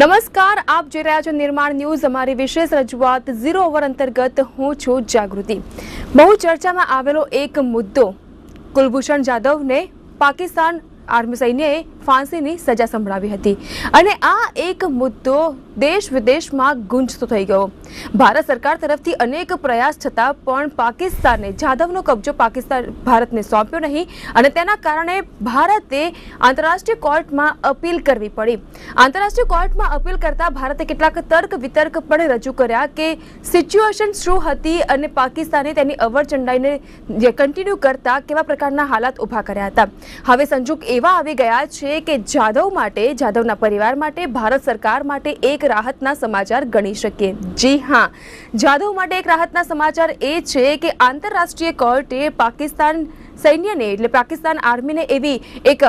નમસ્કાર, આપ જોઈ રહ્યા છો નિર્માણ ન્યૂઝ. અમારી વિશેષ રજૂઆત ઝીરો ઓવર અંતર્ગત હું છું જાગૃતિ. બહુ ચર્ચામાં આવેલો એક મુદ્દો, કુલભૂષણ જાદવને પાકિસ્તાન આર્મી સૈન્યએ ફાંસીની સજા સંભળાવી હતી. અને આ એક મુદ્દો દેશ વિદેશમાં ગુંજતો થઈ ગયો. ભારત સરકાર તરફથી અનેક પ્રયાસ છતાં પણ પાકિસ્તાને જાધવનો કબજો પાકિસ્તાન ભારતને સોંપ્યો નહીં અને તેના કારણે ભારતે આંતરરાષ્ટ્રીય કોર્ટમાં અપીલ કરવી પડી. આંતરરાષ્ટ્રીય કોર્ટમાં અપીલ કરતા ભારતે કેટલાક તર્ક વિતર્ક પણ રજૂ કર્યા કે સિચ્યુએશન શું હતી અને પાકિસ્તાને તેની અવરચંડાઈને કન્ટિન્યુ કરતા કેવા પ્રકારના હાલાત ઊભા કર્યા હતા. હવે સંજોગ એવા આવી ગયા છે કે જાધવ માટે, જાધવના પરિવાર માટે, ભારત સરકાર માટે એક રાહતના સમાચાર ગણી શકીએ. જી હા, જાધવ માટે એક રાહતના સમાચાર એ છે કે આંતરરાષ્ટ્રીય કોર્ટે પાકિસ્તાન સૈન્યને, એટલે પાકિસ્તાન આર્મીને એવી એક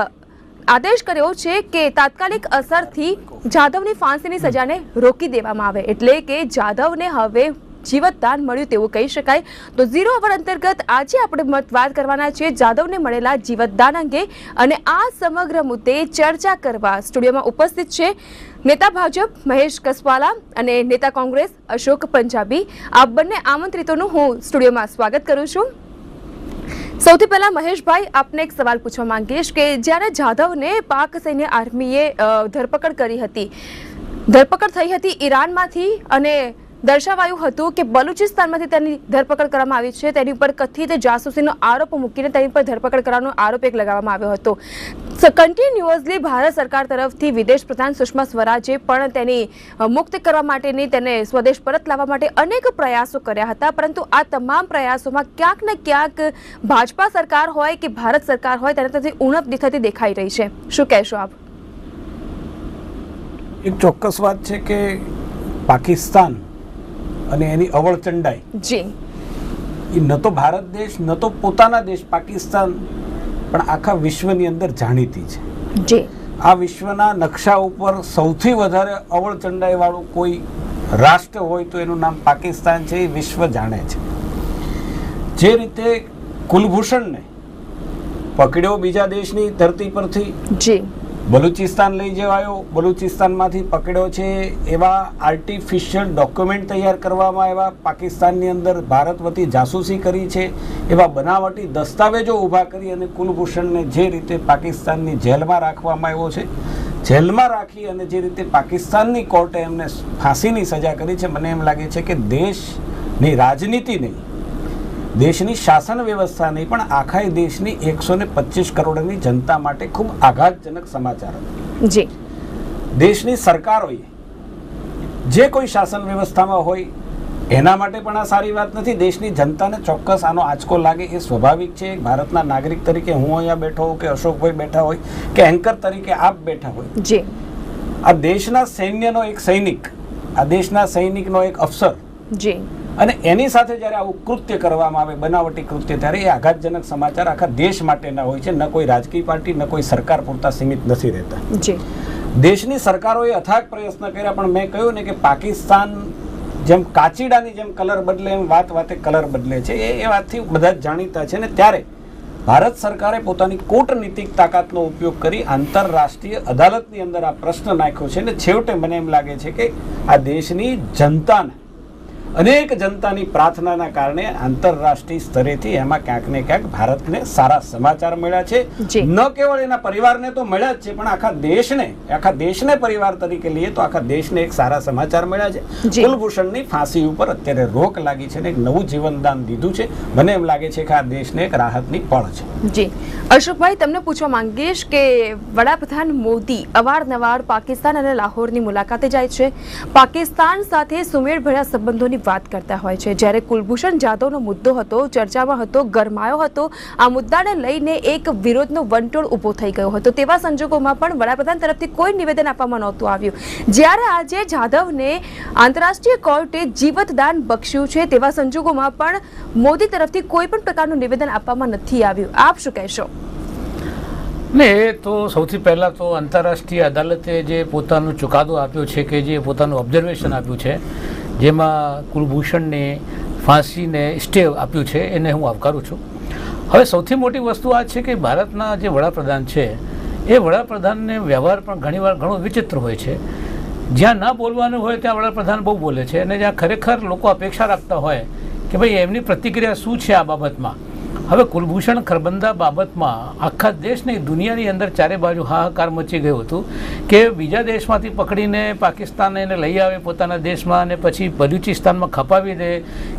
આદેશ કર્યો છે કે તાત્કાલિક અસરથી જાધવની ફાંસીની સજાને રોકી દેવામાં આવે. એટલે કે જાધવને હવે જીવતદાન મળ્યું તેવું કહી શકાય. તો ઝીરો અવર અંતર્ગત આજે આપણે વાત કરવાના છીએ. જાદવને મળેલા જીવતદાન અંગે અને આ સમગ્ર મુદ્દે ચર્ચા કરવા સ્ટુડિયોમાં ઉપસ્થિત છે નેતા ભાજપ, મહેશ કસવાલા અને નેતા કોંગ્રેસ, અશોક પંજાબી. આ બંને આમંત્રિતોનું હું સ્ટુડિયોમાં સ્વાગત કરું છું. સૌથી પહેલા મહેશભાઈ, આપને એક સવાલ પૂછવા માંગીશ કે જ્યારે જાધવને પાક સૈન્ય આર્મીએ ધરપકડ કરી હતી, ધરપકડ થઈ હતી ઈરાનમાંથી અને દર્શાવાયું હતું કે બલુચિસ્તાનમાંથી તેની ધરપકડ કરવામાં આવી છે. તેની ઉપર કથિત જાસૂસીનો આરોપ મૂકીને તેની પર ધરપકડ કરવાનો આરોપ એક લગાવવામાં આવ્યો હતો. કન્ટિન્યુઅસલી ભારત સરકાર તરફથી વિદેશ પ્રધાન સુષ્મા સ્વરાજે પણ તેની મુક્ત કરવા માટેની તેને સ્વદેશ પરત લાવવા માટે અનેક પ્રયાસો કર્યા હતા. પરંતુ આ તમામ પ્રયાસોમાં ક્યાંક ને ક્યાંક ભાજપા સરકાર હોય કે ભારત સરકાર હોય તેના તરફથી ઉણપ થતી દેખાઈ રહી છે. શું કહેશો આપ? એક ચોક્કસ વાત છે કે પાકિસ્તાન અને એની અવળચંડાઈ જી. એ ન તો ભારત દેશ ન તો પોતાના દેશ પાકિસ્તાન પણ આખા વિશ્વની અંદર જાણીતી છે. જી. આ વિશ્વના નકશા ઉપર સૌથી વધારે અવળચંડાઈ વાળું કોઈ રાષ્ટ્ર હોય તો એનું નામ પાકિસ્તાન છે એ વિશ્વ જાણે છે. જે રીતે કુલભૂષણને પકડ્યો બીજા દેશની ધરતી પરથી જી. બલુચિસ્તાન લઈ જવાયો. બલુચિસ્તાનમાંથી પકડ્યો છે એવા આર્ટિફિશિયલ ડોક્યુમેન્ટ તૈયાર કરવામાં આવ્યા. પાકિસ્તાનની અંદર ભારત વતી જાસૂસી કરી છે. એવા બનાવટી દસ્તાવેજો ઊભા કરી અને કુલભૂષણને જે રીતે પાકિસ્તાનની જેલમાં રાખવામાં આવ્યો છે, જેલમાં રાખી અને જે રીતે પાકિસ્તાનની કોર્ટે એમને ફાંસીની સજા કરી છે, મને એમ લાગે છે કે દેશની રાજનીતિ નહીં દેશની શાસન વ્યવસ્થા નહીં પણ આખા દેશની એકસો ને પચીસ કરોડની જનતા માટે ખૂબ આઘાતજનક સમાચાર હતા. જી. દેશની સરકારોએ જે કોઈ શાસન વ્યવસ્થામાં હોય એના માટે પણ આ સારી વાત નથી. દેશની જનતાને ચોક્કસ આનો આંચકો લાગે એ સ્વાભાવિક છે. ભારતના નાગરિક તરીકે હું અહીંયા બેઠો હોઉં કે અશોકભાઈ બેઠા હોય કે એન્કર તરીકે આપ બેઠા હોય. જી. આ દેશના સૈન્યનો એક સૈનિક આ દેશના સૈનિકનો એક અફસર જી. અને એની સાથે જ્યારે આવું કૃત્ય કરવામાં આવે બનાવટી કૃત્ય ત્યારે એ આઘાતજનક સમાચાર આખા દેશ માટેના હોય છે. ન કોઈ રાજકીય પાર્ટી ન કોઈ સરકાર પૂરતા સીમિત નથી રહેતા. દેશની સરકારોએ અથાગ પ્રયત્ન કર્યા પણ મેં કહ્યું ને કે પાકિસ્તાન જેમ કાચીડાની જેમ કલર બદલે એમ વાત વાતે કલર બદલે છે એ એ વાતથી બધા જ જાણીતા છે. ને ત્યારે ભારત સરકારે પોતાની કૂટનીતિક તાકાતનો ઉપયોગ કરી આંતરરાષ્ટ્રીય અદાલતની અંદર આ પ્રશ્ન નાખ્યો છે. ને છેવટે મને એમ લાગે છે કે આ દેશની જનતાને અનેક જનતાની પ્રાર્થનાના કારણે આંતરરાષ્ટ્રીય સ્તરેથી એમાં ક્યાંક ને ક્યાંક ભારતને સારા સમાચાર મળ્યા છે. ન કેવળ એના પરિવારને તો મળ્યા જ છે પણ આખા દેશને આખા દેશને પરિવાર તરીકે લઈએ તો આખા દેશને એક સારા સમાચાર મળ્યા છે. કુલભૂષણની ફાંસી ઉપર અત્યારે રોક લાગી છે અને એક નવું જીવનદાન દીધું છે. મને એમ લાગે છે કે આ દેશને એક રાહતની પળ છે. જી. અશોકભાઈ તમને પૂછવા માંગીશ કે વડાપ્રધાન મોદી અવારનવાર પાકિસ્તાન અને લાહોરની મુલાકાતે જાય છે. પાકિસ્તાન સાથે સુમેળભર્યા સંબંધોની વાત કરતા હોય છે. જ્યારે કુલભૂષણ જાધવનો મુદ્દો હતો, ચર્ચામાં હતો, ગરમાયો હતો, આ મુદ્દાને લઈને એક વિરોધનો વંટોળ ઊભો થઈ ગયો હતો. તેવા સંજોગોમાં પણ વડાપ્રધાન તરફથી કોઈ નિવેદન આપવામાં નહોતું આવ્યું. જ્યારે આજે જાધવને આંતરરાષ્ટ્રીય કોર્ટે જીવતદાન બક્ષ્યું છે, તેવા સંજોગોમાં પણ મોદી તરફથી કોઈ પણ પ્રકારનું નિવેદન આપવામાં નથી આવ્યું. આપ શું કહેશો? ને, એ તો સૌથી પહેલાં તો આંતરરાષ્ટ્રીય અદાલતે જે પોતાનો ચુકાદો આપ્યો છે કે જે પોતાનું ઓબ્ઝર્વેશન આપ્યું છે જેમાં કુલભૂષણને ફાંસીને સ્ટે આપ્યું છે, એને હું આવકારું છું. હવે સૌથી મોટી વસ્તુ આ છે કે ભારતના જે વડાપ્રધાન છે, એ વડાપ્રધાનને વ્યવહાર પણ ઘણીવાર ઘણો વિચિત્ર હોય છે. જ્યાં ન બોલવાનું હોય ત્યાં વડાપ્રધાન બહુ બોલે છે અને જ્યાં ખરેખર લોકો અપેક્ષા રાખતા હોય કે ભાઈ એમની પ્રતિક્રિયા શું છે આ બાબતમાં હવે કુલભૂષણ ખરબંદા બાબતમાં આખા દેશની દુનિયાની અંદર ચારે બાજુ હાહાકાર મચી ગયું હતું કે બીજા દેશમાંથી પકડીને પાકિસ્તાન એને લઈ આવે પોતાના દેશમાં અને પછી બલુચિસ્તાનમાં ખપાવી દે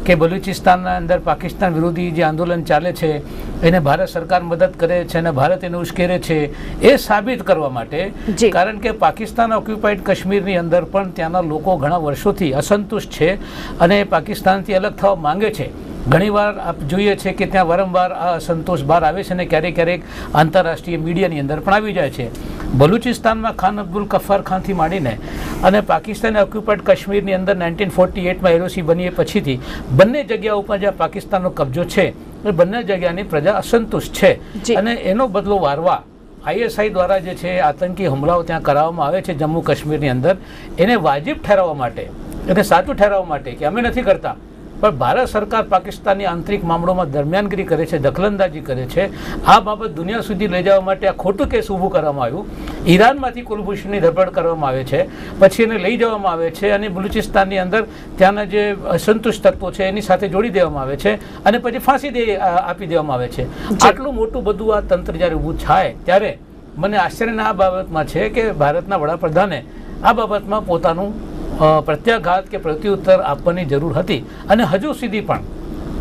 કે બલુચિસ્તાનના અંદર પાકિસ્તાન વિરોધી જે આંદોલન ચાલે છે એને ભારત સરકાર મદદ કરે છે અને ભારત એને ઉશ્કેરે છે એ સાબિત કરવા માટે. કારણ કે પાકિસ્તાન ઓક્યુપાઈડ કાશ્મીરની અંદર પણ ત્યાંના લોકો ઘણા વર્ષોથી અસંતુષ્ટ છે અને પાકિસ્તાનથી અલગ થવા માંગે છે ઘણીવાર આપ જોઈએ છે કે ત્યાં વારંવાર આ અસંતોષ બહાર આવે છે અને ક્યારેક ક્યારેક આંતરરાષ્ટ્રીય મીડિયાની અંદર પણ આવી જાય છે. બલુચિસ્તાનમાં ખાન અબ્દુલ કફાર ખાનથી માંડીને અને પાકિસ્તાન ઓક્યુપાઇડ કાશ્મીરની અંદર નાઇન્ટીન ફોર્ટી એટમાં એલઓસી બનીએ પછીથી બંને જગ્યા ઉપર જ્યાં પાકિસ્તાનનો કબજો છે એ બંને જગ્યાની પ્રજા અસંતુષ્ટ છે. અને એનો બદલો વારવા આઈએસઆઈ દ્વારા જે છે આતંકી હુમલાઓ ત્યાં કરાવવામાં આવે છે જમ્મુ કાશ્મીરની અંદર. એને વાજિબ ઠેરવવા માટે એને સાચું ઠેરવવા માટે કે અમે નથી કરતા. પણ ભારત સરકાર પાકિસ્તાનની આંતરિક મામલોમાં દરમિયાનગીરી કરે છે દખલંદાજી કરે છે. આ બાબત દુનિયા સુધી લઈ જવા માટે આ ખોટું કેસ ઊભું કરવામાં આવ્યું. ઈરાનમાંથી કુલભૂષણની ધરપકડ કરવામાં આવે છે પછી એને લઈ જવામાં આવે છે અને બલુચિસ્તાનની અંદર ત્યાંના જે અસંતુષ્ટ તત્વો છે એની સાથે જોડી દેવામાં આવે છે અને પછી ફાંસી દે આપી દેવામાં આવે છે. આટલું મોટું બધું આ તંત્ર જ્યારે ઊભું થાય ત્યારે મને આશ્ચર્યના આ બાબતમાં છે કે ભારતના વડાપ્રધાને આ બાબતમાં પોતાનું પ્રત્યાઘાત કે પ્રત્યુત્તર આપવાની જરૂર હતી. અને હજુ સુધી પણ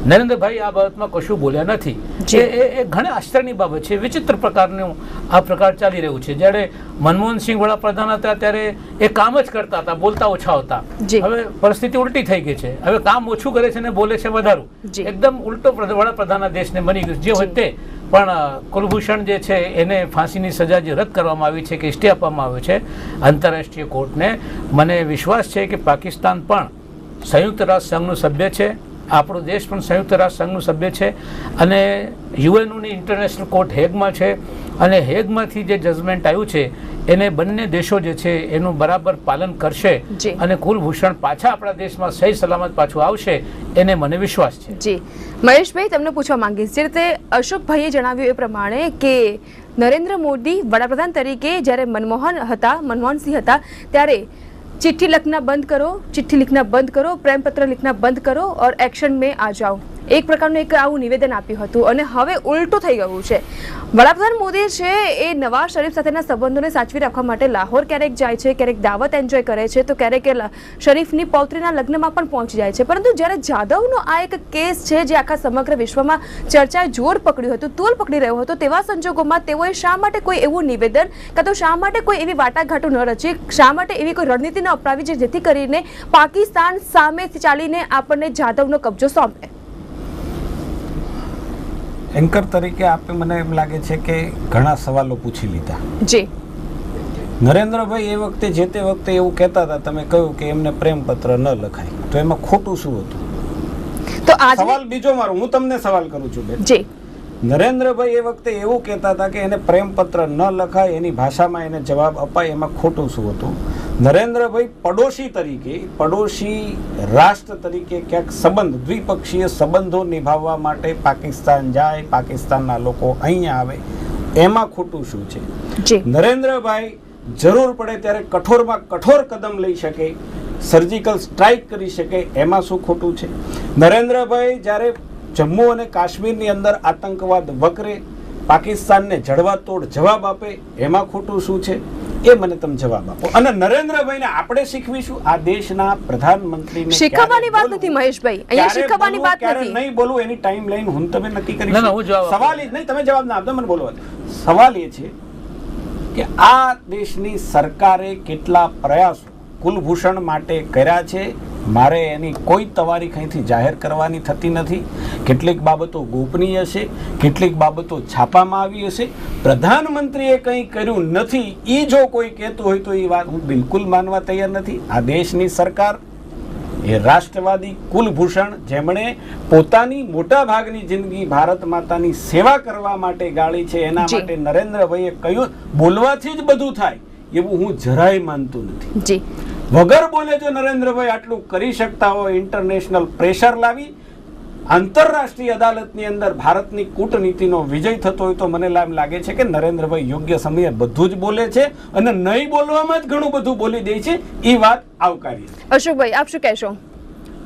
નરેન્દ્રભાઈ આ બાબતમાં કશું બોલ્યા નથી. જે. એ ઘણા આશ્ચર્યની બાબત છે. વિચિત્ર પ્રકારનું આ પ્રકાર ચાલી રહ્યું છે. જ્યારે મનમોહન સિંહ વડાપ્રધાન હતા ત્યારે એ કામ જ કરતા હતા બોલતા ઓછા હતા. હવે પરિસ્થિતિ ઉલટી થઈ ગઈ છે. હવે કામ ઓછું કરે છે ને બોલે છે વધારું. એકદમ ઉલટો પ્રધ- વડાપ્રધાનના દેશને બની ગયું જે. હોય તે પણ કુલભૂષણ જે છે, એને ફાંસીની સજા જે રદ કરવામાં આવી છે, કે સ્ટે આપવામાં આવ્યો છે, આંતરરાષ્ટ્રીય કોર્ટને, મને વિશ્વાસ છે કે પાકિસ્તાન પણ સંયુક્ત રાષ્ટ્ર સંઘનું સભ્ય છે. આપણો દેશ પણ સંયુક્ત રાષ્ટ્ર સંઘનું સભ્ય છે અને યુએનની ઇન્ટરનેશનલ કોર્ટ હેગમાં છે અને હેગમાંથી જે જજમેન્ટ આવ્યું છે એને બંને દેશો જે છે એનું બરાબર પાલન કરશે. અને કુલભૂષણ પાછા આપણા દેશમાં સહી સલામત પાછું આવશે એને મને વિશ્વાસ છે જી મહેશભાઈ તમને પૂછવા માંગીશ જે રીતે અશોકભાઈએ જણાવ્યું એ પ્રમાણે કે નરેન્દ્ર મોદી વડાપ્રધાન તરીકે જ્યારે મનમોહન હતા મનમોહનસિંહ હતા ત્યારે चिट्ठी लिखना बंद करो चिट्ठी लिखना बंद करो प्रेम पत्र लिखना बंद करो और एक्शन में आ जाओ એક પ્રકારનું એક આવું નિવેદન આપ્યું હતું અને હવે ઉલટું થઈ ગયું છે. વડાપ્રધાન મોદી છે એ નવાઝ શરીફ સાથેના સંબંધોને સાચવી રાખવા માટે લાહોર ક્યારેક જાય છે, ક્યારેક દાવત એન્જોય કરે છે, તો ક્યારેક શરીફની પૌત્રીના લગ્નમાં પણ પહોંચી જાય છે. પરંતુ જ્યારે જાદવનો આ એક કેસ છે જે આખા સમગ્ર વિશ્વમાં ચર્ચાએ જોર પકડ્યું હતું, તોલ પકડી રહ્યો હતો, તેવા સંજોગોમાં તેઓએ શા માટે કોઈ એવું નિવેદન કાં તો શા માટે કોઈ એવી વાટાઘાટો ન રચી, શા માટે એવી કોઈ રણનીતિ ન અપનાવી જેથી કરીને પાકિસ્તાન સામેથી ચાલીને આપણને જાદવનો કબજો સોંપે? એન્કર તરીકે આપે મને એમ લાગે છે કે ઘણા સવાલો પૂછી લીધા. જી. નરેન્દ્રભાઈ એ વખતે જે તે વખતે એવું કહેતા હતા તમે કહ્યું કે એમને પ્રેમપત્ર ન લખાય. તો એમાં ખોટું શું હતું? તો આ સવાલ બીજો મારો હું તમને સવાલ કરું છું બેન. જી. નરેન્દ્રભાઈ એ વખતે એવું કહેતા હતા કે એને પ્રેમપત્ર ન લખાય એની ભાષામાં એને જવાબ અપાય એમાં ખોટું શું હતું? નરેન્દ્રભાઈ પડોશી તરીકે પડોશી રાષ્ટ્ર તરીકે ક્યાંક સંબંધ દ્વિપક્ષીય સંબંધો નિભાવવા માટે પાકિસ્તાન જાય પાકિસ્તાનના લોકો અહીંયા આવે. એમાં ખોટું શું છે? નરેન્દ્રભાઈ જરૂર પડે ત્યારે કઠોરમાં કઠોર કદમ લઈ શકે સર્જિકલ સ્ટ્રાઇક કરી શકે એમાં શું ખોટું છે? નરેન્દ્રભાઈ જ્યારે જમ્મુ અને કાશ્મીરની અંદર આતંકવાદ વકરે પાકિસ્તાનને જડવાતોડ જવાબ આપે એમાં ખોટું શું છે? એ મને તમે જવાબ આપો. અને નરેન્દ્રભાઈને આપણે શીખવીશું આ દેશના પ્રધાનમંત્રીને શીખવવાની વાત નથી મહેશભાઈ. અહીંયા શીખવવાની વાત નથી. નહીં બોલું એની ટાઈમ લાઈન હું તમે નક્કી કરી ના, હું જવાબ સવાલ એ નહીં તમે જવાબ ના આપો મને બોલવા સવાલ એ છે કે આ દેશની સરકારે કેટલા પ્રયાસો કુલભૂષણ માટે કર્યા છે? મારે એની કોઈ તવારીખ અહીંથી જાહેર કરવાની થતી નથી. કેટલીક બાબતો ગોપનીય છે કેટલીક બાબતો છાપામાં આવી હશે. પ્રધાનમંત્રીએ કંઈ કર્યું નથી એ જો કોઈ કહેતું હોય તો એ વાત હું બિલકુલ માનવા તૈયાર નથી. આ દેશની સરકાર એ રાષ્ટ્રવાદી કુલભૂષણ જેમણે પોતાની મોટા ભાગની જિંદગી ભારત માતાની સેવા કરવા માટે ગાળી છે એના. માટે નરેન્દ્રભાઈએ કહ્યું બોલવાથી જ બધું થાય. એવું હું જરાય માનતું નથી. જી. વગર બોલે જો નરેન્દ્રભાઈ આટલું કરી શકતા હોય ઇન્ટરનેશનલ પ્રેશર લાવી આંતરરાષ્ટ્રીય અદાલતની અંદર ભારતની કૂટનીતિનો વિજય થતો હોય તો મને એમ લાગે છે કે નરેન્દ્રભાઈ યોગ્ય સમયે બધું જ બોલે છે અને નહીં બોલવામાં જ ઘણું બધું બોલી દે છે. એ વાત આવકારી અશોકભાઈ આપ શું કહેશો?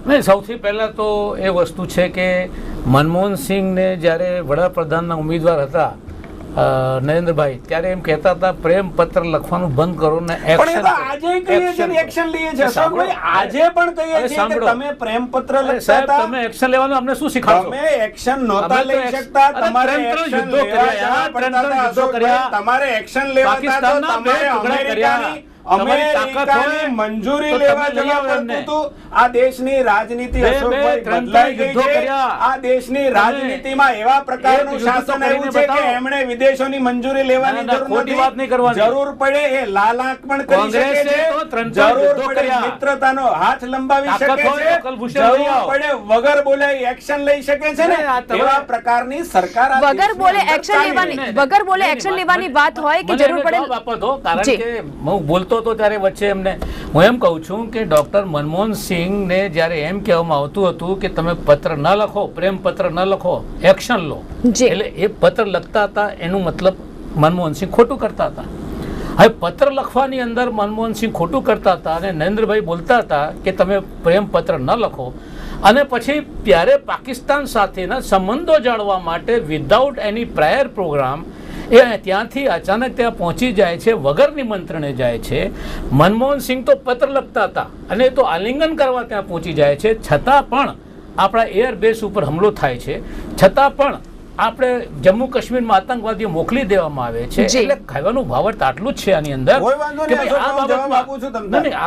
નહીં સૌથી પહેલાં તો એ વસ્તુ છે કે મનમોહન સિંહને જ્યારે વડાપ્રધાનના ઉમેદવાર હતા નરેન્દ્રભાઈ ત્યારે એમ કહેતા હતા પ્રેમ પત્ર લખવાનું બંધ કરો ને પણ એ તો action આજે કહીએ છીએ એક્શન લઈએ છીએ. અશોકભાઈ આજે પણ કહીએ છીએ કે તમે પ્રેમ પત્ર લખતા હતા. તમે એક્શન લેવાનું અમને શું શીખવાડો તમે એક્શન નહોતા લઈ શકતા. તમારે એક્શન યુદ્ધો કર્યા. તમારે એક્શન લેવા હતા. તો કર્યા. અમેરિકાની અમેરિકાની મંજૂરી લેવા જવા હતું. આ દેશની રાજનીતિ અશોકભાઈ બદલાઈ ગઈ છે. આ દેશની રાજનીતિમાં એવા પ્રકારનું તો શાસન આવ્યું છે કે એમણે વિદેશોની મંજૂરી લેવાની જરૂર નથી. વાત નહીં કરવાની. જરૂર પડે એ લાલ આંખ પણ કરી શકે છે. તો જરૂર પડે મિત્રતાનો હાથ લંબાવી શકે છે. તો જરૂર પડે વગર બોલે એક્શન લઈ શકે છે ને. એવા પ્રકારની સરકાર વગર બોલે એક્શન લેવાની- વગર બોલે એક્શન લેવાની વાત હોય કે જરૂર પડે- તો કારણ કે હું બોલતો હતો ત્યારે વચ્ચે એમને હું એમ કહું છું કે ડૉક્ટર મનમોહન સિંહને જ્યારે એમ કહેવામાં આવતું હતું કે તમે પત્ર ન લખો પ્રેમ પત્ર ન લખો એક્શન લો. એટલે એ પત્ર લખતા હતા એનું મતલબ મનમોહન સિંહ ખોટું કરતા હતા. હવે પત્ર લખવાની અંદર મનમોહન સિંહ ખોટું કરતા હતા અને નરેન્દ્રભાઈ બોલતા હતા કે તમે પ્રેમ પત્ર ન લખો. અને પછી ત્યારે પાકિસ્તાન સાથેના સંબંધો જાળવા માટે વિધાઉટ એની પ્રાયર પ્રોગ્રામ એ ત્યાંથી અચાનક ત્યાં પહોંચી જાય છે, વગર નિમંત્રણે જાય છે. મનમોહન સિંહ તો પત્ર લખતા હતા અને તો આલિંગન કરવા ત્યાં પહોંચી જાય છે. છતાં પણ આપણા એરબેસ ઉપર હુમલો થાય છે. છતાં પણ આપણે જમ્મુ કાશ્મીરમાં આતંકવાદીઓ મોકલી દેવામાં આવે છે એટલે ખાવાનું ભાવર્થ આટલું જ છે આની અંદર આ બાબતમાં- આપું છું તમને. નહીં, નહીં,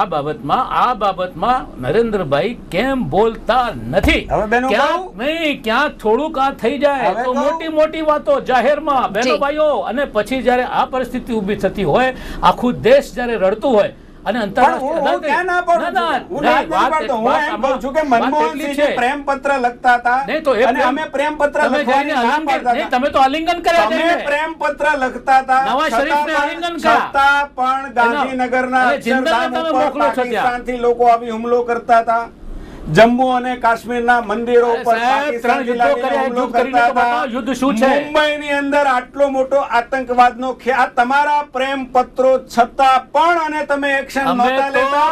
આ બાબતમાં નરેન્દ્રભાઈ કેમ બોલતા નથી ક્યાં ક્યાંક નહીં ક્યાંક થોડુંક આ થઈ જાય તો મોટી મોટી વાતો જાહેરમાં. બહેનો ભાઈઓ અને પછી જ્યારે આ પરિસ્થિતિ ઊભી થતી હોય આખું દેશ જ્યારે રડતું હોય અને છે. પ્રેમ પત્ર લખતા હતા નહીં તો એ અને અમે પ્રેમ પત્ર તમે લખવાની તો આલિંગન કર્યા તમે પ્રેમ પત્ર લખતા હતા છતાં શરીફને પણ- આલિંગન કર્યા. છતાં પણ ગાંધીનગરના અક્ષરધામ ઉપર. પાકિસ્તાનથી લોકો આવી હુમલો કરતા હતા જમ્મુ અને કાશ્મીરના મંદિરો યુદ્ધો શું છે? મુંબઈની અંદર આટલો મોટો આતંકવાદનો આ તમારા પ્રેમ પત્રો છતાં પણ અને તમે એક્શન નહોતા લેતા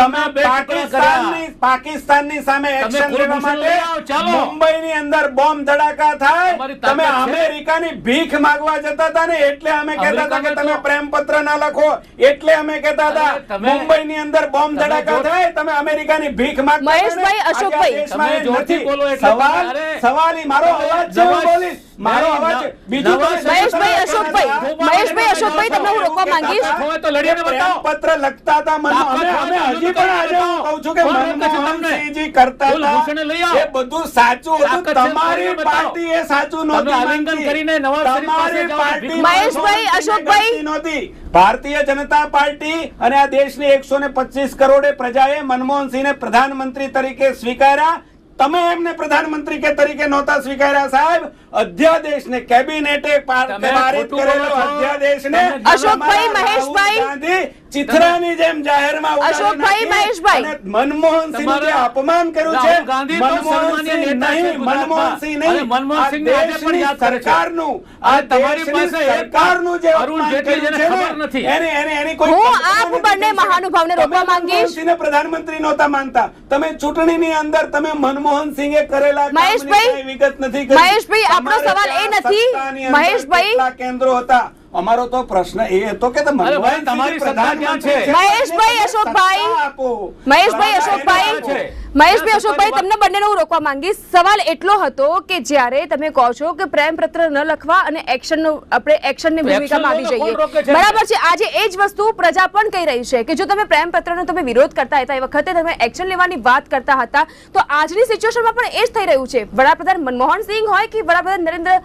તમે પાકિસ્તાનની પાકિસ્તાનની સામે એક્શન લેવા માટે. મુંબઈની અંદર બોમ્બ ધડાકા થાય તમે? અમેરિકાની ભીખ માંગવા જતા હતા ને એટલે અમે કહેતા હતા કે તમે પ્રેમ પત્ર ના લખો એટલે અમે કહેતા હતા મુંબઈની અંદર બોમ્બ ધડાકા થાય તમે અમેરિકાની ભીખ માંગતા આ અશોકભાઈ, તમે એ જોરથી. બોલો એટલે સવાલ સવાલ મારો અવાજ બોલીશ મારો અવાજ બીજું મહેશભાઈ, અશોકભાઈ, મહેશભાઈ, અશોકભાઈ, તમને હું રોકવા માંગીશ. તો લડીને બતાવો. પત્ર લખતા હતા મને અમે અમે હજી પણ આજે હું કહું છું કે? મનમોહનસિંહજી કરતા હતા એ બધું સાચું હતું તમારી પાર્ટી એ સાચું નહોતી આલિંગન કરીને નવાઝ શરીફ પાસે પાર્ટી મહેશભાઈ, અશોકભાઈ. નહોતી. ભારતીય જનતા પાર્ટી અને આ દેશની એકસો ને પચીસ કરોડે પ્રજાએ મનમોહનસિંહને પ્રધાનમંત્રી તરીકે સ્વીકાર્યા તમે એમને પ્રધાનમંત્રી કે તરીકે નહોતા સ્વીકાર્યા સાહેબ અધ્યાદેશને કેબિનેટે પારિત કરેલો અધ્યાદેશને અશોકભાઈ, મહેશભાઈ. ગાંધી ચિત્રાની જેમ જાહેરમાં અશોકભાઈ, મહેશભાઈ. અને મનમોહનસિંહનું અપમાન કર્યું છે મનમોહનસિંહ નહીં. મનમોહનસિંહ નહીં મનમોહનસિંહને આ આજે પણ યાદ સરકારનું આ તમારી પાસે સરકારનું જે અરુણ જેટલી જેને ખબર નથી. એને એને એની કોઈ હું આપ બંને મહાનુભાવને રોકવા માંગીશ. મનમોહનસિંહને પ્રધાનમંત્રી નહોતા માનતા તમે ચૂંટણીની અંદર તમે મનમોહનસિંહે કરેલા મહેશભાઈ, વિગત નથી કરી. મહેશભાઈ, આપણો સવાલ એ નથી. મહેશભાઈ. કેન્દ્રો હતા અમારો તો પ્રશ્ન એ હતો કે તમારી? પ્રધાનમંત્રી છે. મહેશભાઈ, અશોકભાઈ. મહેશભાઈ અશોકભાઈ. મહેશભાઈ અશોકભાઈ તમને બંને હું રોકવા માંગીશ. સવાલ એટલો હતો કે જ્યારે તમે કહો છો કે પ્રેમ પત્ર ન લખવા અને એક્શન આપણે એક્શનની ભૂમિકામાં આવી જઈએ. બરાબર છે આજે એ જ વસ્તુ પ્રજા પણ કહી રહી છે કે જો તમે પ્રેમ પત્રનો તમે વિરોધ કરતા હતા એ વખતે તમે એક્શન લેવાની વાત કરતા હતા તો આજની સિચ્યુએશનમાં પણ એ જ થઈ રહ્યું છે. વડાપ્રધાન મનમોહન સિંહ હોય કે વડાપ્રધાન નરેન્દ્ર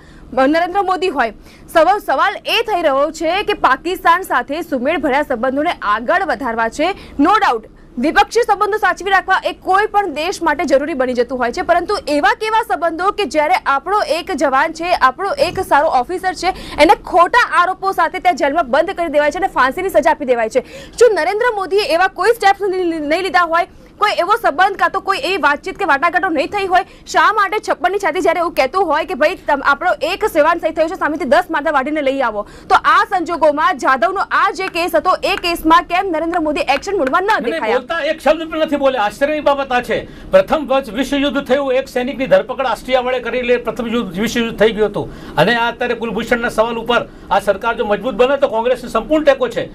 નરેન્દ્ર મોદી હોય? સવાલ સવાલ એ થઈ રહ્યો છે કે પાકિસ્તાન સાથે સુમેળ ભર્યા સંબંધોને આગળ વધારવા છે. નો ડાઉટ દ્વિપક્ષીય સંબંધો સાચવી રાખવા એ કોઈ પણ દેશ માટે જરૂરી બની જતું હોય છે. પરંતુ એવા કેવા સંબંધો કે જ્યારે આપણો એક જવાન છે, આપણો એક સારો ઓફિસર છે, એને ખોટા આરોપો સાથે ત્યાં જેલમાં બંધ કરી દેવાય છે અને ફાંસીની સજા આપી દેવાય છે. શું નરેન્દ્ર મોદીએ એવા કોઈ સ્ટેપ્સ નહીં લીધા હોય? કોઈ એવો સંબંધ કાં તો કોઈ એવી વાતચીત કે વાટાઘાટો નહીં થઈ હોય શા માટે છપ્પનની છાતી જ્યારે એવું કહેતું હોય કે ભાઈ આપણો એક સેવાન સહી થયો છે સામેથી દસ માથા વાઢીને લઈ આવો. તો આ સંજોગોમાં જાદવનો આ જે કેસ હતો એ કેસમાં કેમ નરેન્દ્ર મોદી એક્શન મૂડમાં ન દેખાયા? બોલતા એક શબ્દ પણ નથી બોલે આશ્ચર્યની બાબત આ છે. પ્રથમ વચ વિશ્વ યુદ્ધ થયું એક સૈનિકની ધરપકડ આસ્ટ્રિયા વડે કરી લે પ્રથમ યુદ્ધ વિશ્વ યુદ્ધ થઈ ગયું હતું. અને આ અત્યારે કુલભૂષણના સવાલ ઉપર આ સરકાર જો મજબૂત બને તો કોંગ્રેસને સંપૂર્ણ ટેકો છે.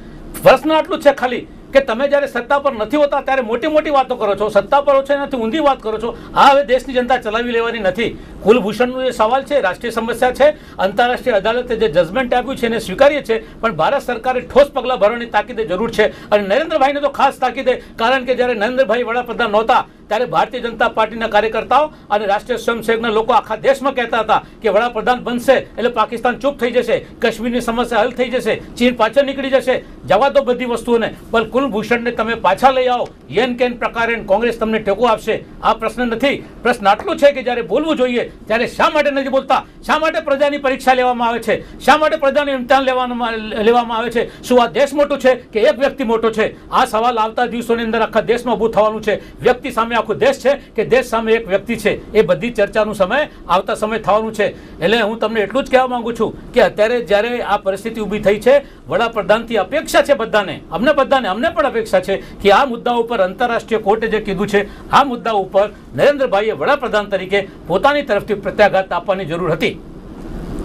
પ્રશ્ન આટલું છે ખાલી. કે તમે જ્યારે સત્તા પર નથી હોતા, ત્યારે મોટી મોટી વાતો કરો છો. સત્તા પર છો એનાથી ઊંધી વાત કરો છો. આ હવે દેશની જનતા ચલાવી લેવાની નથી. કુલભૂષણનો જે સવાલ છે, રાષ્ટ્રીય સમસ્યા છે, આંતરરાષ્ટ્રીય અદાલતે જે જજમેન્ટ આપ્યું છે એને સ્વીકારીએ છીએ, પણ ભારત સરકારે ઠોસ પગલાં ભરવાની તાકીદે જરૂર છે. અને નરેન્દ્રભાઈને તો ખાસ તાકીદે, કારણ કે જ્યારે નરેન્દ્રભાઈ વડાપ્રધાન નહોતા ત્યારે ભારતીય જનતા પાર્ટીના કાર્યકર્તાઓ અને રાષ્ટ્રીય સ્વયંસેવકના લોકો આખા દેશમાં કહેતા હતા કે વડાપ્રધાન બનશે એટલે પાકિસ્તાન ચૂપ થઈ જશે, કાશ્મીરની સમસ્યા હલ થઈ જશે, ચીન પાછળ નીકળી જશે. જવા દો બધી વસ્તુઓને, પણ કુલભૂષણને તમે પાછા લઈ આવો. યેન કેન પ્રકારે કોંગ્રેસ તમને ટેકો આપશે. આ પ્રશ્ન નથી. પ્રશ્ન આટલું છે કે જ્યારે બોલવું જોઈએ, ત્યારે શા માટે નથી બોલતા? શા માટે પ્રજાની પરીક્ષા લેવામાં આવે છે? શા માટે પ્રજાનું ઇમ્તિહાન લેવામાં લેવામાં આવે છે? શું આ દેશ મોટો છે કે એક વ્યક્તિ મોટો છે? આ સવાલ આવતા દિવસોની અંદર આખા દેશમાં ઊભું થવાનું છે. વ્યક્તિ સામે આખો દેશ છે કે દેશ સામે એક વ્યક્તિ છે. એ બધી ચર્ચાનું સમય આવતા સમય થવાનું છે. એટલે હું તમને એટલું જ કહેવા માંગુ છું કે અત્યારે જ્યારે આ પરિસ્થિતિ ઊભી થઈ છે વડાપ્રધાનથી અપેક્ષા છે બધાને અમને બધાને અમને પણ અપેક્ષા છે કે આ મુદ્દા ઉપર આંતરરાષ્ટ્રીય કોર્ટે જે કીધું છે આ મુદ્દા ઉપર નરેન્દ્રભાઈએ વડાપ્રધાન તરીકે પોતાની તરફથી પ્રત્યાઘાત આપવાની જરૂર હતી.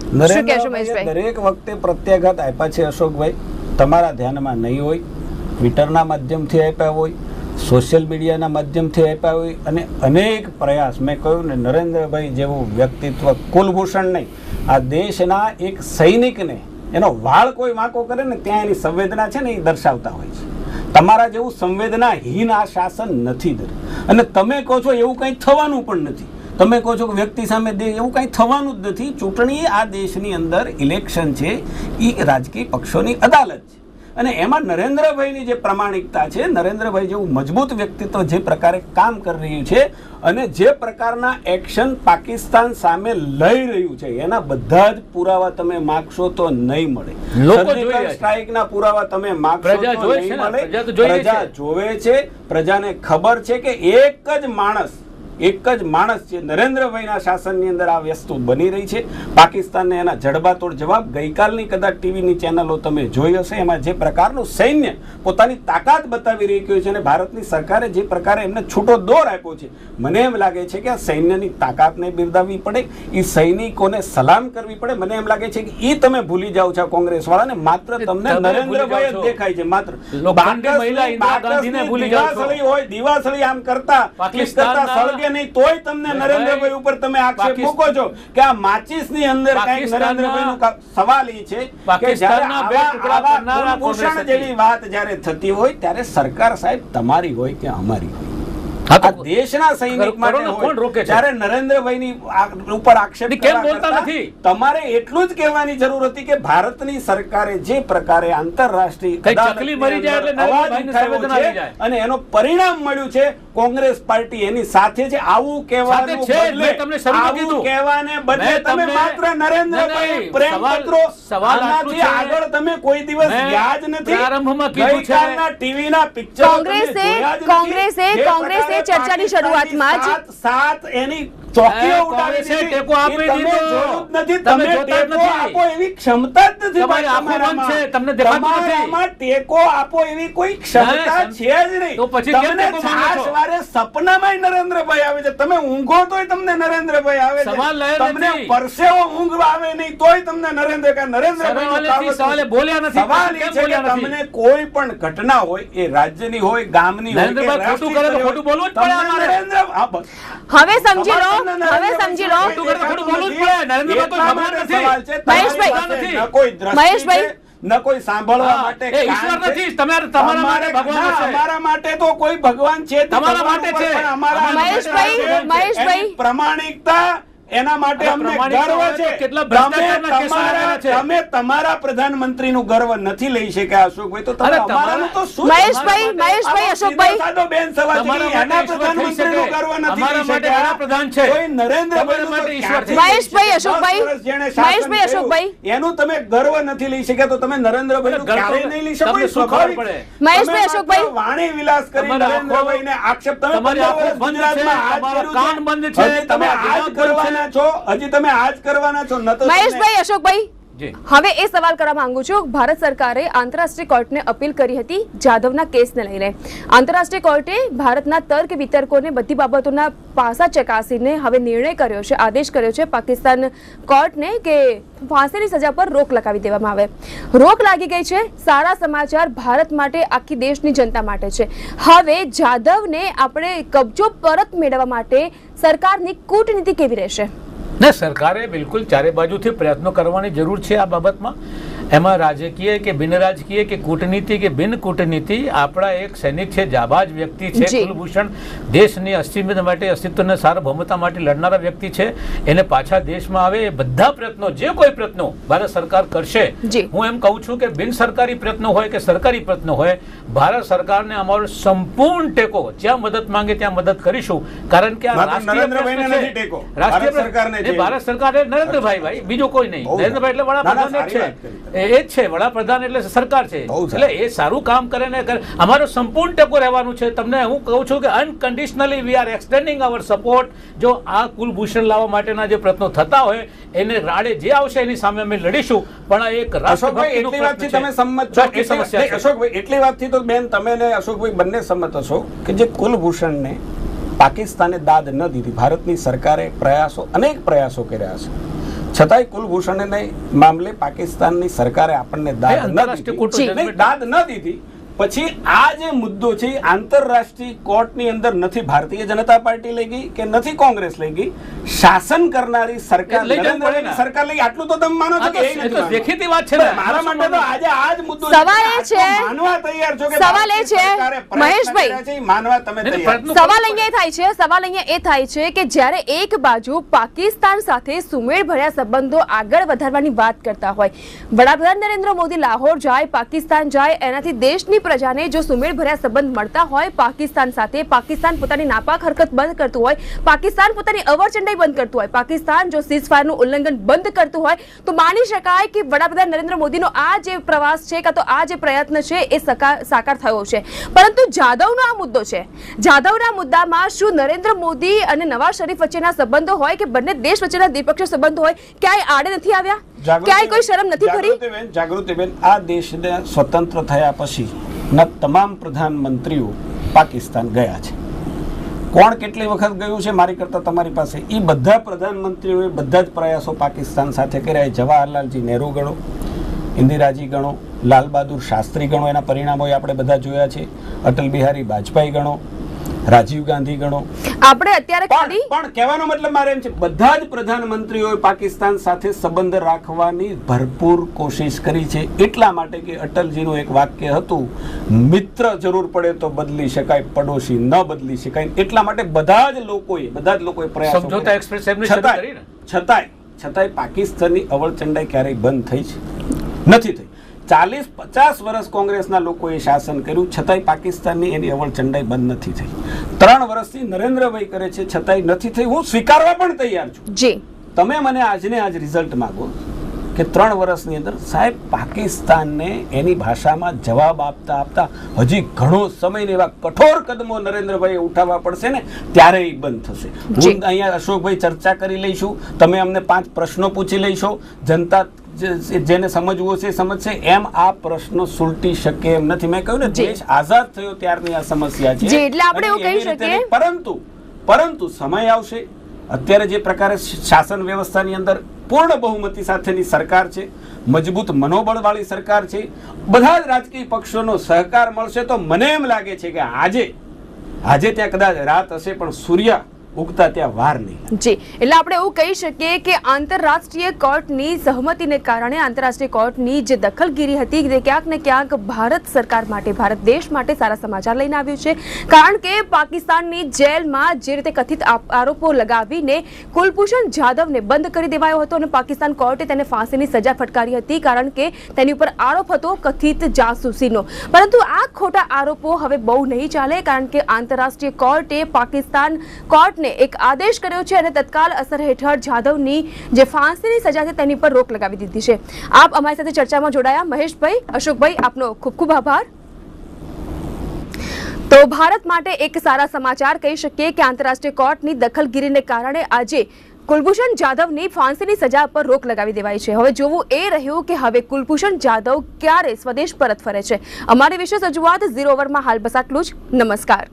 શું કહેશો નરેન્દ્રભાઈએ મહેશભાઈ? દરેક વખતે પ્રત્યાઘાત આપ્યા છે અશોકભાઈ. તમારા ધ્યાનમાં નહીં હોય ટ્વિટરના માધ્યમથી આપ્યા હોય સોશિયલ મીડિયાના માધ્યમથી આપ્યા હોય અને અનેક પ્રયાસ, મેં કહ્યું ને, નરેન્દ્રભાઈ જેવું વ્યક્તિત્વ કુલભૂષણ નહીં. આ દેશના એક સૈનિકને, એનો વાળ કોઈ વાંકો કરે ને, ત્યાં એની સંવેદના છે ને, એ દર્શાવતા હોય છે. તમારા જેવું સંવેદનાહીન આ શાસન નથી દર. અને તમે કહો છો એવું કંઈ થવાનું પણ નથી. તમે કહો છો કે વ્યક્તિ સામે દે, એવું કંઈ થવાનું જ નથી. ચૂંટણી આ દેશની અંદર ઇલેક્શન છે. એ રાજકીય પક્ષોની અદાલત છે. અને એમાં નરેન્દ્રભાઈની જે પ્રામાણિકતા છે નરેન્દ્રભાઈ જેવું મજબૂત વ્યક્તિત્વ જે પ્રકારે કામ કરી રહ્યું છે અને જે પ્રકારના એક્શન પાકિસ્તાન સામે લઈ રહ્યું છે એના બધા જ પુરાવા તમે માગશો તો નહીં મળે લોકો જોઈ Surgical રહ્યા છે. strike ના પુરાવા તમે માગશો પ્રજા તો છે નહીં મળે પ્રજા. જોવે છે પ્રજાને ખબર છે કે એક જ માણસ એક જ માણસ છે નરેન્દ્રભાઈના શાસનની અંદર આ વસ્તુ બની રહી છે. પાકિસ્તાનને એના જડબાતોડ જવાબ ગઈકાલની કદાચ ટીવીની ચેનલો તમે જોઈ હશે એમાં જે પ્રકારનું સૈન્ય પોતાની તાકાત બતાવી રહ્યું છે અને ભારતની સરકારે જે પ્રકારે એમને છૂટો દોર આપ્યો છે. મને એમ લાગે છે કે આ સૈન્યની તાકાતને બિરદાવવી પડે એ સૈનિકોને સલામ કરવી પડે. મને એમ લાગે છે કે એ તમે ભૂલી જાઓ છો કોંગ્રેસ વાળાને માત્ર તમને નરેન્દ્રભાઈ જ દેખાય છે માત્ર. મહિલા ઇન્દિરા ગાંધીને ભૂલી જાઓ છો. દિવાસળી દિવાસળી આમ કરતા પાકિસ્તાનના- નહીં તોય તમને ભાઈ, નરેન્દ્રભાઈ ઉપર તમે આક્ષેપ મૂકો છો કે આ માચીસની અંદર કઈ નરેન્દ્રભાઈ નરેન્દ્રભાઈનું સવાલ એ છે કે જ્યારે જેવી વાત જ્યારે થતી હોય ત્યારે સરકાર સાહેબ તમારી હોય કે અમારી હોય? દેશના સૈનિક માટે કોણ રોકે છે? ત્યારે નરેન્દ્રભાઈની ઉપર આક્ષેપ કેમ બોલતા નથી? તમારે એટલું જ કહેવાની જરૂર હતી કે ભારતની સરકારે જે પ્રકારે આંતરરાષ્ટ્રીય કઈ અદાલતની ચકલી મરી જાય એટલે અંદર અવાજ નરેન્દ્રભાઈને ઉઠાવ્યો સંવેદના આવી છે જાય. અને એનો પરિણામ મળ્યું છે કોંગ્રેસ પાર્ટી એની સાથે છે આવું કહેવાનું. બદલે આવું કહેવાને તમે માત્ર નરેન્દ્રભાઈ પ્રેમ પત્રો. આગળ તમે કોઈ દિવસ યાદ જ નથી પ્રારંભમાં કીધું છે. ટીવીના પિક્ચરો કોંગ્રેસે-. કોંગ્રેસે- કોંગ્રેસે ચર્ચાની શરૂઆતમાં જ- સાત એની ચોકીઓ ઉડાવી કોંગ્રેસે ટેકો આપી તમે દીધો. નથી તમે તમે જોતા નથી. આપો એવી ક્ષમતા જ નથી તમારી આંખો બંધ છે, તમને દેખાતું નથી. ટેકો આપો એવી કોઈ ક્ષમતા છે જ નહીં તો પછી કેમ તમને ટેકો માંગો છો? છાશવારે સપનામાંય નરેન્દ્રભાઈ આવે છે તમે ઊંઘો તોય તમને નરેન્દ્રભાઈ આવે છે સવાલ લહેર તમને પરસેવો ઊંઘ આવે નહીં તોય તમને નરેન્દ્ર કે નરેન્દ્રભાઈનું સવાલે બોલ્યા નથી. સવાલ એ છે કે તમને કોઈ પણ ઘટના હોય એ રાજ્યની હોય ગામની હોય નરેન્દ્રભાઈ ખોટું કરે તો ખોટું બોલવું જ પડે અમારે. નરેન્દ્ર હવે સમજી લો હવે સમજી લો નથી. મહેશભાઈ. તમારી પાસે ન કોઈ દ્રષ્ટિ મહેશભાઈ. ન કોઈ સાંભળવા માટે ઈશ્વર નથી. તમારે- તમારા માટે ભગવાન છે. અમારા માટે તો કોઈ ભગવાન છે તમારા માટે છે. અમારા મહેશભાઈ, પ્રામાણિકતા એના માટે અમને ગર્વ છે કેટલા તમે ભ્રષ્ટાચારના કેસો તમારા લાગેલા છે. તમે તમારા પ્રધાનમંત્રીનું ગર્વ નથી લઈ શક્યા અશોકભાઈ તો તમે અમારાનું તો શું મહેશભાઈ મહેશભાઈ અશોકભાઈ સાદો બેન સવાલ છે એના પ્રધાનમંત્રી. પ્રધાનમંત્રીનું ગર્વ નથી લઈ શક્યા શક્યા. પ્રધાન છે. કોઈ નરેન્દ્રભાઈનું તમારા માટે ઈશ્વર છે મહેશભાઈ, અશોકભાઈ. મહેશભાઈ, અશોકભાઈ. એનું તમે ગર્વ નથી લઈ શક્યા તો તમે નરેન્દ્રભાઈ નું ક્યારે નહીં લઈ શકો એ સ્વાભાવિક. પડે? મહેશભાઈ, અશોકભાઈ. વાણી વિલાસ કરી નરેન્દ્રભાઈ ને આક્ષેપ તમે તમારી આંખો બંધ છે, તમારા કાન બંધ છે, તમે આજ છે. કરવાના છો? હજી તમે આજ કરવાના છો ન તો મહેશભાઈ અશોકભાઈ હવે એ સવાલ કરવા માંગુ છું. ભારત સરકારે આંતરરાષ્ટ્રીય કોર્ટને અપીલ કરી હતી જાધવના કેસને લઈને. આંતરરાષ્ટ્રીય કોર્ટે ભારતના તર્ક વિતર્કોને બધી બાબતોના પાસા ચકાસીને હવે નિર્ણય કર્યો છે, આદેશ કર્યો છે. પાકિસ્તાન કોર્ટને કે ફાંસીની સજા પર રોક લગાવી દેવામાં આવે. રોક લાગી ગઈ છે. સારા સમાચાર ભારત માટે આખી દેશની જનતા માટે છે. હવે જાધવને આપણે કબજો પરત મેળવવા માટે સરકારની કૂટનીતિ કેવી રહેશે? ને સરકારે બિલકુલ ચારે બાજુથી પ્રયત્નો કરવાની જરૂર છે આ બાબતમાં. એમાં રાજકીય કે બિન રાજકીય કે કૂટનીતિ કે બિન કૂટનીતિ આપણા એક સૈનિક છે જાબાજ વ્યક્તિ છે કુલભૂષણ. દેશની અસ્તિત્વ માટે અસ્તિત્વને સાર્વભૌમતા માટે લડનારા વ્યક્તિ છે. એને પાછા દેશમાં આવે એ બધા પ્રયત્નો જે કોઈ પ્રયત્નો ભારત સરકાર કરશે. હું એમ કહું છું કે બિન સરકારી પ્રયત્નો હોય કે સરકારી પ્રયત્નો હોય ભારત સરકારને અમારો સંપૂર્ણ ટેકો જ્યાં મદદ માંગે ત્યાં મદદ કરીશું. કારણ કે આ રાષ્ટ્રીય. રાષ્ટ્રીય ભારત સરકારને પ્રશ્ન- છે. એ ભારત સરકાર નરેન્દ્રભાઈ ભાઈ બીજો કોઈ નહીં. નરેન્દ્રભાઈ એટલે વડાપ્રધાન છે. એ જ છે વડાપ્રધાન એટલે સરકાર છે. એટલે એ સારું કામ કરે ને કરે. અમારો સંપૂર્ણ ટેકો રહેવાનું છે. તમને હું કહું છું કે unconditionally we are extending our support જો આ કુલભૂષણ લાવવા માટેના જે પ્રયત્નો થતા હોય એને રાડે જે આવશે એની સામે અમે લડીશું. પણ એક રાષ્ટ્રભાઈ એટલી વાતથી તમે. સંમત છો એ સમસ્યા અશોકભાઈ એટલી વાતથી તો બેન તમે ને અશોકભાઈ બંને સંમત હશો કે જે કુલભૂષણને પાકિસ્તાને દાદ ન દીધી. ભારતની સરકારે પ્રયાસો અનેક પ્રયાસો કર્યા છે. છતાંય કુલભૂષણને મામલે પાકિસ્તાનની સરકારે આપણને દાદ ન દીધી. દાદ ન દીધી પછી આ જે મુદ્દો છે આંતરરાષ્ટ્રીય કોર્ટની અંદર નથી ભારતીય જનતા પાર્ટી લઈ ગઈ કે નથી કોંગ્રેસ લઈ ગઈ શાસન કરનારી સરકાર. સરકાર લઈ આટલું તો તમે માનો છો કે તો- એ એ નથી તો માનવું? દેખીતી વાત છે મારા માટે તો આજે આ જ મુદ્દો સવાલ એ છે- માનવા તૈયાર છો કે સવાલ એ છે, મહેશભાઈ. માનવા તમે તૈયાર સવાલ અહીંયા એ થાય છે સવાલ અહીંયા એ થાય છે કે જ્યારે એક બાજુ પાકિસ્તાન સાથે સુમેળભર્યા સંબંધો આગળ વધારવાની વાત કરતા હોય વડાપ્રધાન નરેન્દ્ર મોદી લાહોર જાય પાકિસ્તાન જાય એનાથી દેશની પ્રજાને જો સુમેળભર્યા સંબંધ મળતા હોય પાકિસ્તાન સાથે પાકિસ્તાન પોતાની નાપાક હરકત બંધ કરતું હોય પાકિસ્તાન પોતાની અવરચંડાઈ બંધ કરતું હોય પાકિસ્તાન જો સીઝફાયરનું ઉલ્લંઘન બંધ કરતું હોય તો માની શકાય કે વડાપ્રધાન નરેન્દ્ર મોદીનો આ જે પ્રવાસ છે કાં તો આ જે પ્રયત્ન છે એ સાકાર થયો છે. પરંતુ જાદવનો આ મુદ્દો છે. જાદવના મુદ્દામાં શું નરેન્દ્ર મોદી અને નવાઝ શરીફ વચ્ચેના સંબંધો હોય કે બંને દેશ વચ્ચેના દ્વિપક્ષીય સંબંધો હોય ક્યાંય આડે નથી આવ્યા? ક્યાંય કોઈ શરમ નથી કરી જાગૃતિબેન જાગૃતિબેન આ દેશને સ્વતંત્ર થયા પછી ના, તમામ પ્રધાનમંત્રીઓ પાકિસ્તાન ગયા છે. કોણ કેટલી વખત ગયું છે મારી કરતા તમારી પાસે? એ બધા પ્રધાનમંત્રીઓએ બધા જ પ્રયાસો પાકિસ્તાન સાથે કર્યા જવાહરલાલજી નહેરુ ગણો, ઇન્દિરાજી ગણો, લાલ બહાદુર શાસ્ત્રી ગણો, એના પરિણામો આપણે બધા જોયા છે. અટલ બિહારી વાજપેયી ગણો રાજીવ ગાંધી ગણો. આપણે અત્યારે ખાલી પણ કહેવાનો મતલબ મારે એમ છે બધા જ પ્રધાનમંત્રીઓએ પાકિસ્તાન સાથે સંબંધ રાખવાની ભરપૂર કોશિશ કરી છે. એટલા માટે કે અટલજીનું એક વાક્ય હતું મિત્ર જરૂર પડે તો બદલી શકાય પડોશી ન બદલી શકાય. એટલા માટે બધા જ લોકોએ બધા જ લોકોએ પ્રયાસ સમજોતા એક્સપ્રેસ એમને છતાંય છતાંય છતાંય પાકિસ્તાનની અવળચંડાઈ ક્યારેય બંધ થઈ છે. નથી થઈ. ચાલીસ પચાસ વર્ષ કોંગ્રેસના લોકોએ શાસન કર્યું છતાંય પાકિસ્તાનની એની અવળચંડાઈ બંધ નથી થઈ. ત્રણ વર્ષથી નરેન્દ્રભાઈ કરે છે છતાંય નથી થઈ. હું સ્વીકારવા પણ તૈયાર છું. જી. તમે મને આજને આજ રિઝલ્ટ માંગો કે ત્રણ વર્ષની અંદર સાહેબ પાકિસ્તાનને એની ભાષામાં જવાબ આપતા આપતા હજી ઘણો સમય એવા કઠોર કદમો નરેન્દ્રભાઈ ઉઠાવવા પડશે ને ત્યારે એ બંધ થશે. હું અહીંયા અશોકભાઈ ચર્ચા કરી લઈશું. તમે અમને પાંચ પ્રશ્નો પૂછી લઈશો. જનતા જેને સમજવું છે સમજશે. એમ આ પ્રશ્ન સુલટી શકે એમ નથી. મેં કહ્યું ને દેશ આઝાદ થયો ત્યારની આ સમસ્યા છે. એટલે આપણે એવું કહી શકીએ- પરંતુ પરંતુ સમય આવશે. અત્યારે જે પ્રકારે શાસન વ્યવસ્થાની અંદર પૂર્ણ બહુમતી સાથેની સરકાર છે મજબૂત મનોબળવાળી સરકાર છે બધા જ રાજકીય પક્ષોનો સહકાર મળશે તો મને એમ લાગે છે કે આજે આજે ત્યાં કદાચ રાત હશે પણ સૂર્ય ઉગતા ત્યાં વાર નહીં જી, એટલે આપણે એવું કહી શકીએ કે આંતરરાષ્ટ્રીય કોર્ટની સહમતિને કારણે, આંતરરાષ્ટ્રીય કોર્ટની જે દખલગીરી હતી તે ક્યાંક ને ક્યાંક ભારત સરકાર માટે, ભારત દેશ માટે સારા સમાચાર લઈને આવ્યું છે. કારણ કે પાકિસ્તાનની જેલમાં જે રીતે કથિત આરોપો લગાવીને કુલભૂષણ જાધવને બંધ કરી દેવાયો હતો અને પાકિસ્તાન કોર્ટે તેને ફાંસીની સજા ફટકારી હતી, કારણ કે તેની ઉપર આરોપ હતો કથિત જાસૂસીનો. પરંતુ આ ખોટા આરોપો હવે બહુ નહીં ચાલે, કારણ કે આંતરરાષ્ટ્રીય કોર્ટે પાકિસ્તાન કોર્ટને એક આદેશ કર્યો છે અને તત્કાલ અસર હેઠળ જાધવની જે ફાંસીની સજા છે તેની પર રોક લગાવી દીધી છે. આપ અમારી સાથે ચર્ચામાં જોડાયા. મહેશભાઈ, અશોકભાઈ, આપનો ખૂબ ખૂબ આભાર. તો ભારત માટે એક સારા સમાચાર કહી શકીએ કે આંતરરાષ્ટ્રીય કોર્ટની દખલગીરીને કારણે આજે કુલભૂષણ જાધવની ફાંસીની સજા પર રોક લગાવી દેવાઈ છે. હવે જોવું એ રહ્યું કે હવે કુલભૂષણ જાધવ ક્યારે સ્વદેશ પરત ફરે છે. અમારી વિશેષ રજૂઆત ઝીરો ઓવરમાં હાલ બસ આટલું જ નમસ્કાર.